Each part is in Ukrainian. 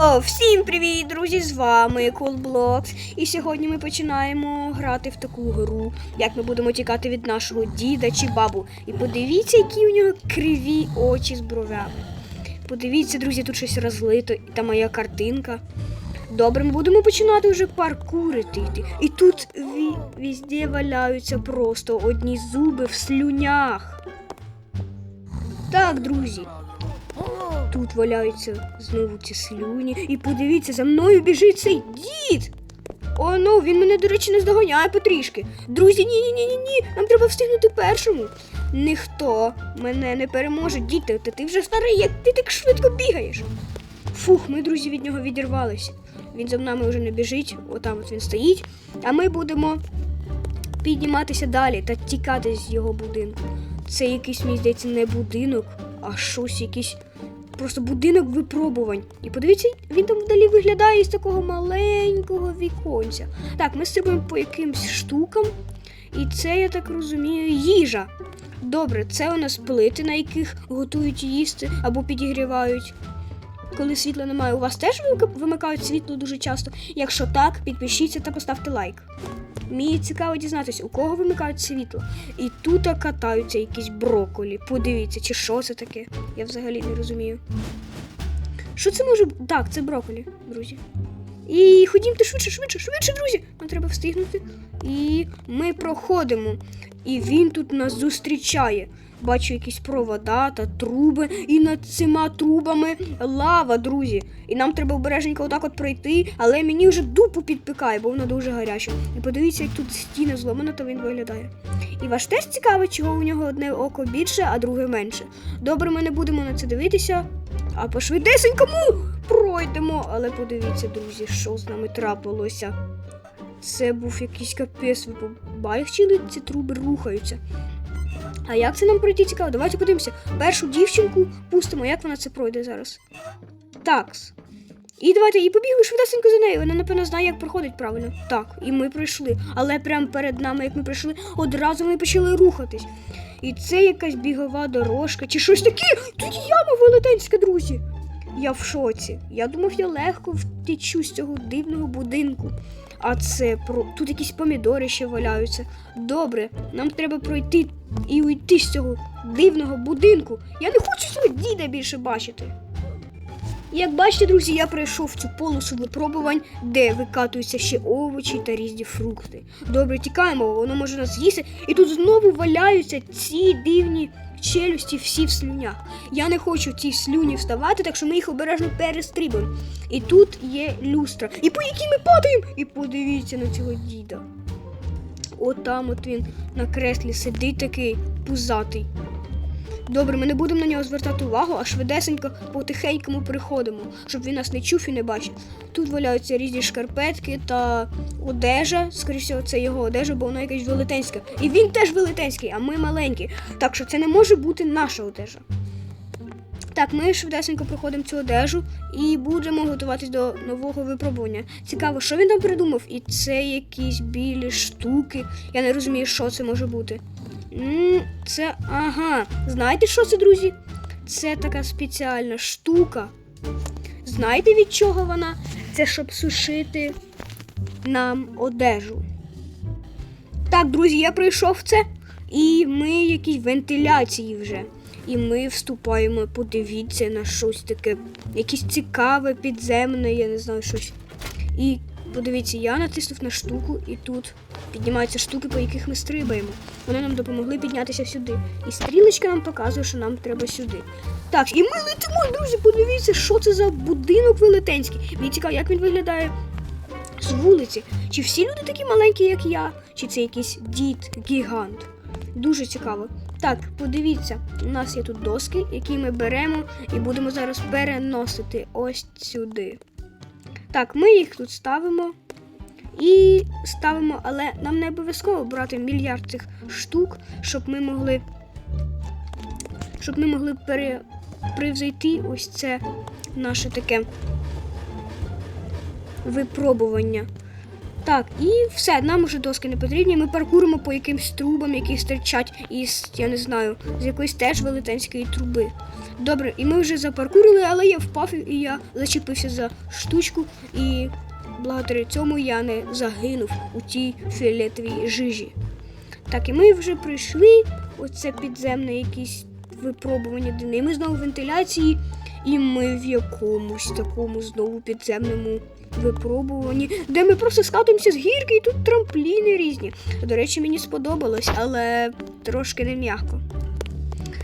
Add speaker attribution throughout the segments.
Speaker 1: Всім привіт, друзі! З вами Coolblocks. І сьогодні ми починаємо грати в таку гру, як ми будемо тікати від нашого діда чи бабу. І подивіться, які у нього криві очі з бровями. Подивіться, друзі, тут щось розлито, і та моя картинка. Добре, ми будемо починати вже паркурити. І тут ві- везде валяються просто одні зуби в слюнях. Так, друзі, Тут валяються знову ці слюні. І подивіться, за мною біжить цей дід. О, ну, він мене, до речі, не здоганяє потрішки. Друзі, ні, ні, ні, ні, ні. Нам треба встигнути першому. Ніхто мене не переможе. Діти, та ти вже старий, як ти так швидко бігаєш. Фух, ми, друзі, від нього відірвалися. Він за нами вже не біжить, отам от він стоїть. А ми будемо підніматися далі та тікати з його будинку. Це якийсь, мені здається, не будинок, а щось якийсь просто будинок випробувань. І подивіться, він там вдалі виглядає із такого маленького віконця. Так, ми стрибаємо по якимсь штукам, і це, я так розумію, їжа. Добре, це у нас плити, на яких готують їсти або підігрівають. Коли світла немає, у вас теж вимикають світло дуже часто. Якщо так, підпишіться та поставте лайк. Мені цікаво дізнатися, у кого вимикають світло. І тут катаються якісь броколі. Подивіться, чи що це таке? Я взагалі не розумію. Що це може бути? Так, це броколі, друзі. І ходімте швидше, швидше, швидше, друзі. Нам треба встигнути. І ми проходимо. І він тут нас зустрічає. Бачу якісь провода та труби, і над цими трубами лава, друзі. І нам треба обережненько отак от пройти, але мені вже дупу підпікає, бо вона дуже гаряча. І подивіться, як тут стіна зломана, то він виглядає. І ваш теж цікаво, чого у нього одне око більше, а друге менше. Добре, ми не будемо на це дивитися, а пошвидесенькому пройдемо. Але подивіться, друзі, що з нами трапилося. Це був якийсь капець. Ви побачили, ці труби рухаються. А як це нам пройти цікаво? Давайте подивимося. Першу дівчинку пустимо, як вона це пройде зараз. Такс. І давайте і побігли швидесенько за нею. Вона, напевно, знає, як проходить правильно. Так, і ми пройшли. Але прямо перед нами, як ми пройшли, одразу вони почали рухатись. І це якась бігова дорожка чи щось таке. Тут яма велетенська, друзі. Я в шоці. Я думав, я легко втечу з цього дивного будинку. А це про тут якісь помідори ще валяються. Добре, нам треба пройти і уйти з цього дивного будинку. Я не хочу цього діда більше бачити. Як бачите, друзі, я пройшов цю полосу випробувань, де викатуються ще овочі та різні фрукти. Добре, тікаємо, воно може нас з'їсти. І тут знову валяються ці дивні челюсті всі в слюнях. Я не хочу ці слюні вставати, так що ми їх обережно перестрибуємо. І тут є люстра. І по якій ми падаємо! І подивіться на цього діда. Отам от він на креслі сидить такий пузатий. Добре, ми не будемо на нього звертати увагу, а швидесенько потихенькому приходимо, щоб він нас не чув і не бачив. Тут валяються різні шкарпетки та одежа. Скоріше це його одежа, бо вона якась велетенська. І він теж велетенський, а ми маленькі. Так що це не може бути наша одежа. Так, ми швидесенько проходимо цю одежу і будемо готуватись до нового випробування. Цікаво, що він там придумав? І це якісь білі штуки. Я не розумію, що це може бути. Це ага. Знаєте, що це, друзі? Це така спеціальна штука. Знаєте, від чого вона? Це щоб сушити нам одежу. Так, друзі, я пройшов це, і ми якісь вентиляції вже. І ми вступаємо, подивіться на щось таке, якесь цікаве, підземне, я не знаю щось. І подивіться, я натиснув на штуку, і тут піднімаються штуки, по яких ми стрибаємо. Вони нам допомогли піднятися сюди. І стрілочка нам показує, що нам треба сюди. Так, і ми летимо, друзі, подивіться, що це за будинок велетенський. Мені цікаво, як він виглядає з вулиці. Чи всі люди такі маленькі, як я, чи це якийсь дід, гігант. Дуже цікаво. Так, подивіться, у нас є тут доски, які ми беремо і будемо зараз переносити ось сюди. Так, ми їх тут ставимо і ставимо, але нам не обов'язково брати мільярд цих штук, щоб ми могли. Щоб ми могли пере, привзайти ось це наше таке випробування. Так, і все, нам уже доски не потрібні. Ми паркуримо по якимсь трубам, які стирчать із, я не знаю, з якоїсь теж велетенської труби. Добре, і ми вже запаркурили, але я впав і я зачепився за штучку, і благодаря цьому я не загинув у тій фіолетовій жижі. Так, і ми вже пройшли оце підземне якісь випробування дни. Ми знову вентиляції, і ми в якомусь такому знову підземному випробуванні, де ми просто скатуємося з гірки, і тут трампліни різні. До речі, мені сподобалось, але трошки не м'яко.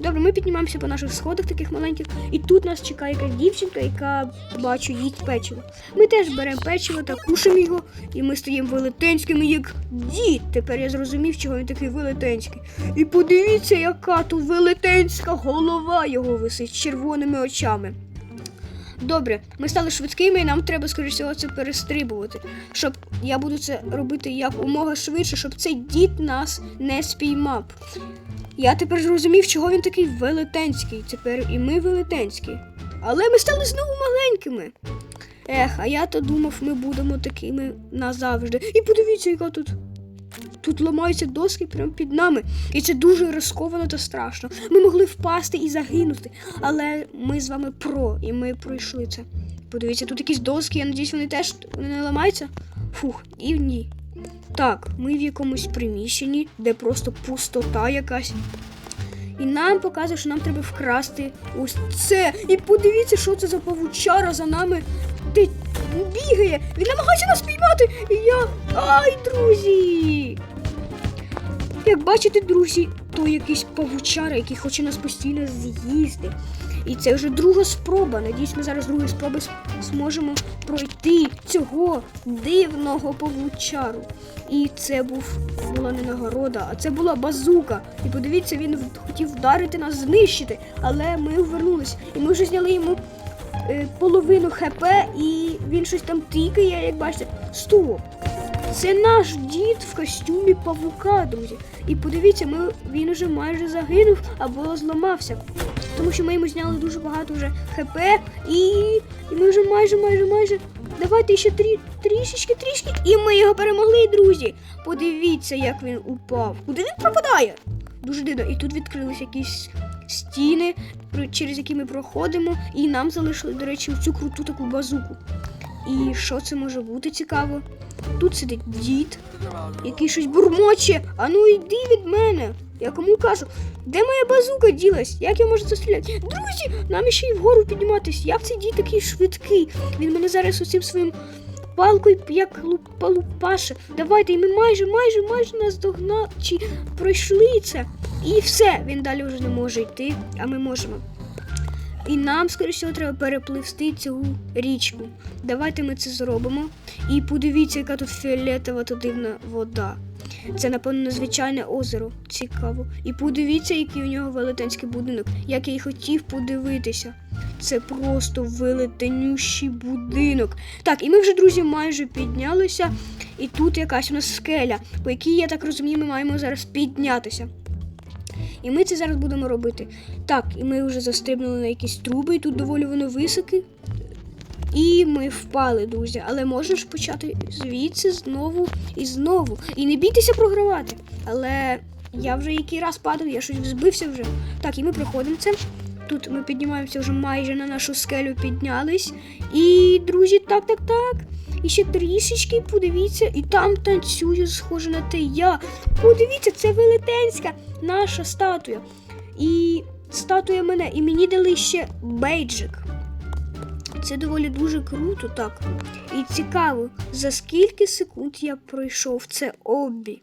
Speaker 1: Добре, ми піднімаємося по наших сходах таких маленьких, і тут нас чекає якась дівчинка, яка бачу, їсть печиво. Ми теж беремо печиво та кушаємо його, і ми стаємо велетенськими, як дід. Тепер я зрозумів, чого він такий велетенський. І подивіться, яка тут велетенська голова його висить з червоними очами. Добре, ми стали швидкими, і нам треба, скоріш всього, це перестрибувати. Щоб я буду це робити якомога швидше, щоб цей дід нас не спіймав. Я тепер зрозумів, чого він такий велетенський. Тепер і ми велетенські. Але ми стали знову маленькими. Ех, а я то думав, ми будемо такими назавжди. І подивіться, яка тут. Тут ламаються доски прямо під нами. І це дуже ризиковано та страшно. Ми могли впасти і загинути. Але ми з вами про, і ми пройшли це. Подивіться, тут якісь доски, я надіюсь, вони теж вони не ламаються. Фух, і ні. Так, ми в якомусь приміщенні, де просто пустота якась. І нам показує, що нам треба вкрасти ось це. І подивіться, що це за павучара за нами. Де бігає. Він намагається нас піймати. І я. Ай, друзі! Як бачите, друзі, то якийсь павучара, який хоче нас постійно з'їсти. І це вже друга спроба. Надіюсь, ми зараз другої спроби зможемо пройти цього дивного павучару. І це був була не нагорода, а це була базука. І подивіться, він хотів вдарити нас, знищити. Але ми увернулись. І ми вже зняли йому половину ХП, і він щось там тикає, як бачите. Стоп! Це наш дід в костюмі павука, друзі. І подивіться, ми, він уже майже загинув або зламався. Тому що ми йому зняли дуже багато вже ХП, і, і ми вже майже, майже, майже. Давайте ще трі, трішечки, трішки. І ми його перемогли, друзі. Подивіться, як він упав. Куди він пропадає? Дуже дивно. І тут відкрились якісь стіни, через які ми проходимо, і нам залишили, до речі, цю круту таку базуку. І що це може бути цікаво? Тут сидить дід, який щось бурмоче. А ну йди від мене. Я кому кажу, де моя базука ділась? Як я можу застріляти? Друзі, нам ще й вгору підніматись. Як цей дід такий швидкий? Він мене зараз усім своїм палкою як лупа лупаше. Давайте, і ми майже, майже, майже наздогнали, чи пройшли це. І все, він далі вже не може йти, а ми можемо. І нам, скоріше всього, треба перепливсти цю річку. Давайте ми це зробимо. І подивіться, яка тут фіолетова та дивна вода. Це, напевно, незвичайне озеро. Цікаво. І подивіться, який у нього велетенський будинок, як я й хотів подивитися. Це просто велетенющий будинок. Так, і ми вже, друзі, майже піднялися. І тут якась у нас скеля, по якій, я так розумію, ми маємо зараз піднятися. І ми це зараз будемо робити. Так, і ми вже застрибнули на якісь труби, і тут доволі воно високе. І ми впали, друзі. Але можна ж почати звідси знову і знову. І не бійтеся програвати. Але я вже який раз падав, я щось збився вже. Так, і ми проходимо це. Тут ми піднімаємося вже майже на нашу скелю, піднялись. І, друзі, так, так, так. І ще трішечки, подивіться, і там танцюю, схоже на те я. Подивіться, це велетенська наша статуя. І статуя мене, і мені дали ще бейджик. Це доволі дуже круто, так. І цікаво, за скільки секунд я пройшов це оббі.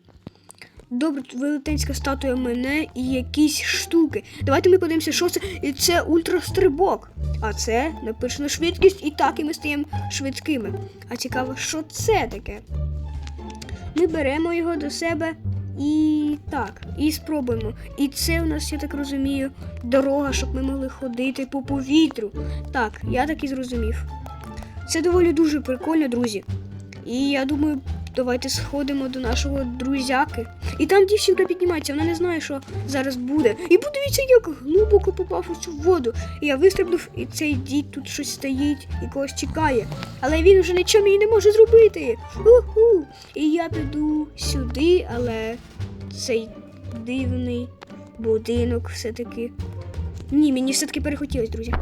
Speaker 1: Добре, велетенська статуя мене і якісь штуки. Давайте ми подивимося, що це. І це ультрастрибок. А це написано швидкість, і так і ми стаємо швидкими. А цікаво, що це таке? Ми беремо його до себе і так, і спробуємо. І це у нас, я так розумію, дорога, щоб ми могли ходити по повітрю. Так, я так і зрозумів. Це доволі дуже прикольно, друзі. І я думаю, давайте сходимо до нашого друзяки. І там дівчинка піднімається, вона не знає, що зараз буде. І подивіться, як глибоко попав у цю воду. І я вистрибнув, і цей дід тут щось стоїть і когось чекає. Але він вже нічого мені не може зробити. Уху. І я піду сюди, але цей дивний будинок все-таки. Ні, мені все-таки перехотілось, друзі.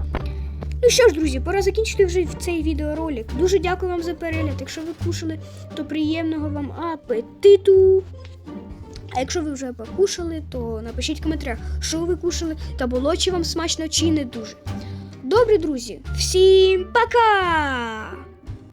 Speaker 1: Ну що ж, друзі, пора закінчити вже цей відеоролик. Дуже дякую вам за перегляд. Якщо ви кушали, то приємного вам апетиту. А якщо ви вже покушали, то напишіть в коментарях, що ви кушали, та було чи вам смачно, чи не дуже. Добрі друзі, всім пока!